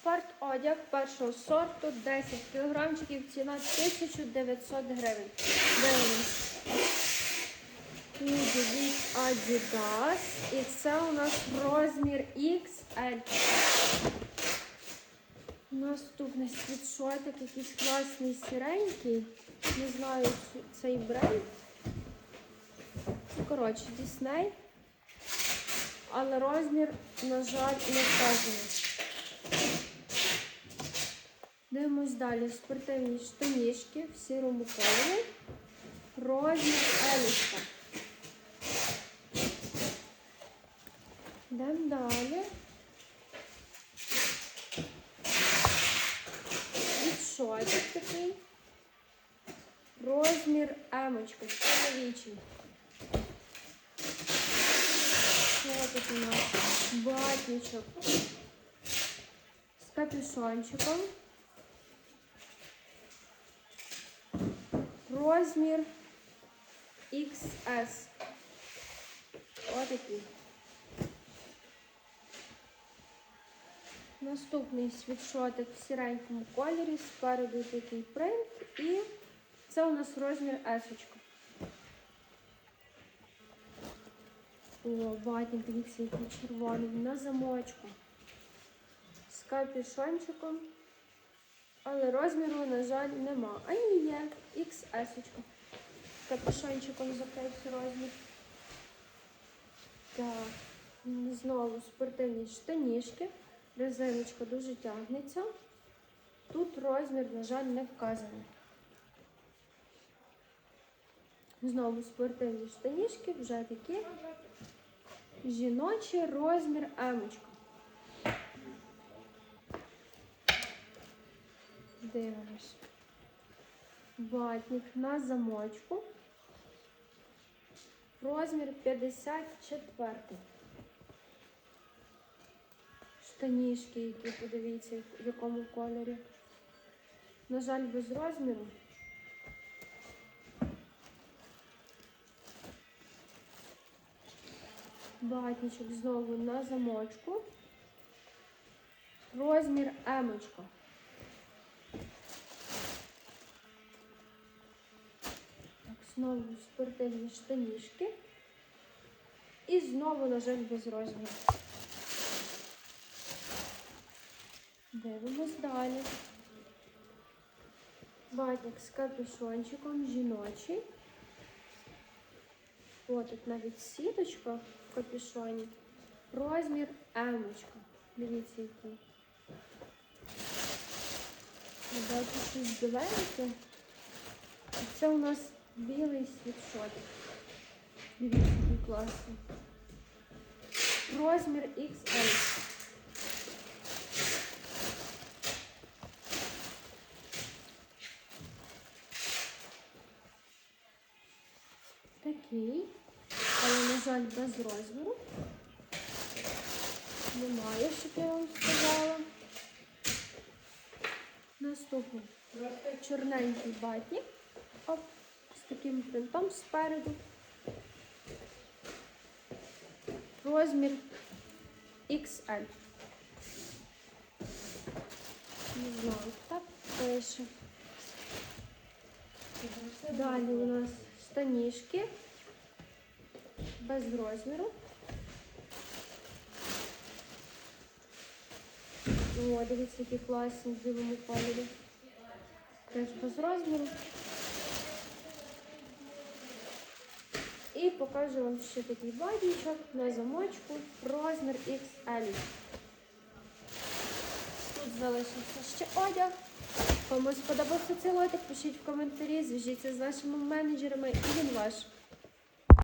Спорт-одяг першого сорту 10 кілограмчиків, ціна 1900 гривень. Дивимось. Худі від Adidas. І це у нас розмір XL. Наступний світшотик, якийсь класний сіренький. Не знаю цей бренд. Коротше, Дісней. Але розмір, на жаль, не вказаний. Дивимось далі. Спортивні штанішки в сірому кольорі. Розмір Еліска. Йдемо далі. Відшотик такий. Розмір емочка, чоловічий. Що тут у нас? Батничок. З капюшончиком. Розмір XS. Отакий. Наступний світшотик в сіренькому кольорі, спереду такий принт і це у нас розмір есочка. О, ватник, дивіться, який червоний на замочку. З капюшончиком. Але розміру, на жаль, нема. А ні, є XS. -очка. Капюшончиком закрився розмір. Так, знову спортивні штанішки. Резиночка дуже тягнеться. Тут розмір, на жаль, не вказаний. Знову спортивні штанішки, вже такі. Жіночий розмір емочка. Дивимось. Батник на замочку. Розмір 54. Штанішки, які подивіться, в якому кольорі. На жаль, без розміру. Батничок знову на замочку. Розмір емочка. Так, знову спортивні штанішки. І знову, на без розміру. Дивимось далі. Батник з капюшончиком жіночий. О, тут навіть сіточка в капюшоні. Розмір емочка. Дивіться, який. Бачу щось біленьке. Це у нас білий світшотик. Дивіться, який класний. Розмір XL. Такий, але, на жаль, без розміру. Немає, щоб я вам сказала. Наступний чорненький батник. Оп, таким принтом спереду. Розмір XL. Не знаю, так пише. Далі у нас штанішки без розміру. О, дивіться, які класні в білому кольорі. Теж без розміру. І покажу вам ще такий бадічок на замочку. Розмір XL. Тут залишився ще одяг. Кому сподобався цей лотик, пишіть в коментарі, зв'яжіться з нашими менеджерами і він ваш.